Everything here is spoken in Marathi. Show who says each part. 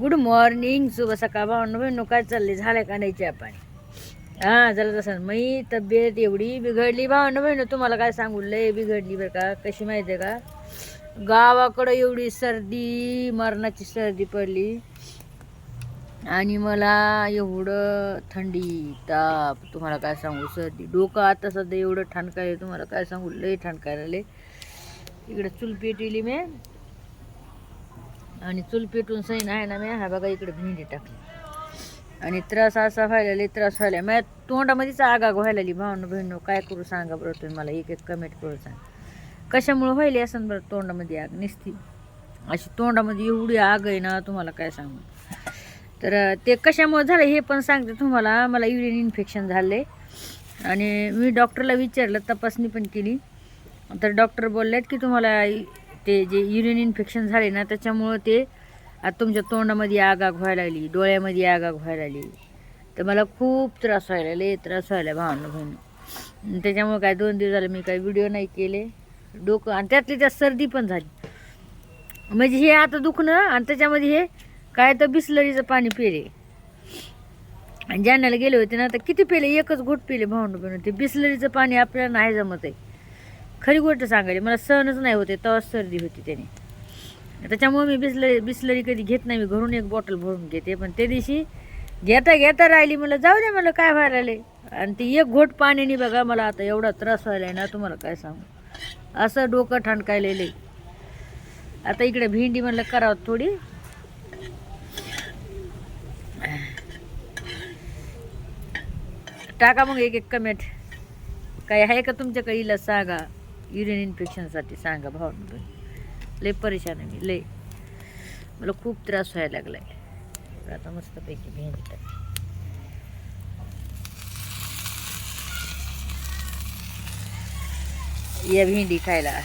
Speaker 1: गुड मॉर्निंग शुभ सकाळ भावनो. बहिणो काय चालले झालं का नाही चहा पाणी हां झालं तसं. मी तब्येत एवढी बिघडली. भावनो बहिणो तुम्हाला काय सांगू? लय बिघडली बरं का. कशी माहिती आहे का? गावाकडं एवढी सर्दी मरणाची सर्दी पडली. आणि मला एवढं थंडी ताप तुम्हाला काय सांगू? सर्दी. डोकं आता सध्या एवढं ठणकाय तुम्हाला काय सांगू? लय ठणकायला लय इकडं चूल पेटवली मी. आणि चूल पेटून सैन आहे ना मी हा बघा इकडे भेंडी टाकली. आणि त्रास असा व्हायला लई त्रास व्हायला. माझ्या तोंडामध्येच आगाग व्हायला लागली. बहिणू काय करू सांगा बरं तुम्ही मला? एक एक कमेंट करू सांग. कशामुळे व्हायली असं बरं तोंडामध्ये आग? निसती. अशी तोंडामध्ये एवढी आग आहे ना तुम्हाला काय सांगू? तर ते कशामुळे झालं हे पण सांगते तुम्हाला. मला युरिन इन्फेक्शन झाले आणि मी डॉक्टरला विचारलं तपासणी पण केली. तर डॉक्टर बोललेत की तुम्हाला ते जे युरिन इन्फेक्शन झाले ना त्याच्यामुळं ते आता तुमच्या तोंडामध्ये आगाग व्हायला लागली डोळ्यामध्ये आगाग व्हायला लागली. तर मला खूप त्रास व्हायला लय त्रास व्हायला भावना बहिणी त्याच्यामुळे काय दोन दिवस झाले मी काही व्हिडिओ नाही केले. डोकं आणि त्यातली त्यात सर्दी पण झाली. म्हणजे हे आता दुखणं आणि त्याच्यामध्ये हे काय तर बिसलरीचं पाणी पिले. आणि जाण्याला गेले होते ना तर किती पिले? एकच घोट पिले भावंड पण ते बिसलरीचं पाणी आपल्याला नाही जमत आहे खरी गोष्ट सांगायची मला सहनच नाही होते तेव्हाच सर्दी होती त्याने. त्याच्यामुळे मी बिसलरी बिसलरी कधी घेत नाही मी घरून एक बॉटल भरून घेते. पण त्या दिवशी घेता घेता राहिली मला जाऊ दे मला काय व्हायला आले आणि ती एक घोट पाण्याने बघा मला आता एवढा त्रास व्हायला आहे ना तुम्हाला काय सांगू? असं डोकं ठणकायलेलं. आता इकडे भेंडी म्हणलं करावं थोडी. टाका मग एक एक कमेंट काही आहे का तुमच्याकडे? इलाज सांगा. युरिन इन्फेक्शनसाठी सांगा भावना. लय परेशान आहे मी लय. मला खूप त्रास व्हायला लागला आहे आता मस्तपैकी भेंडी टाक. या भेंडी खायला.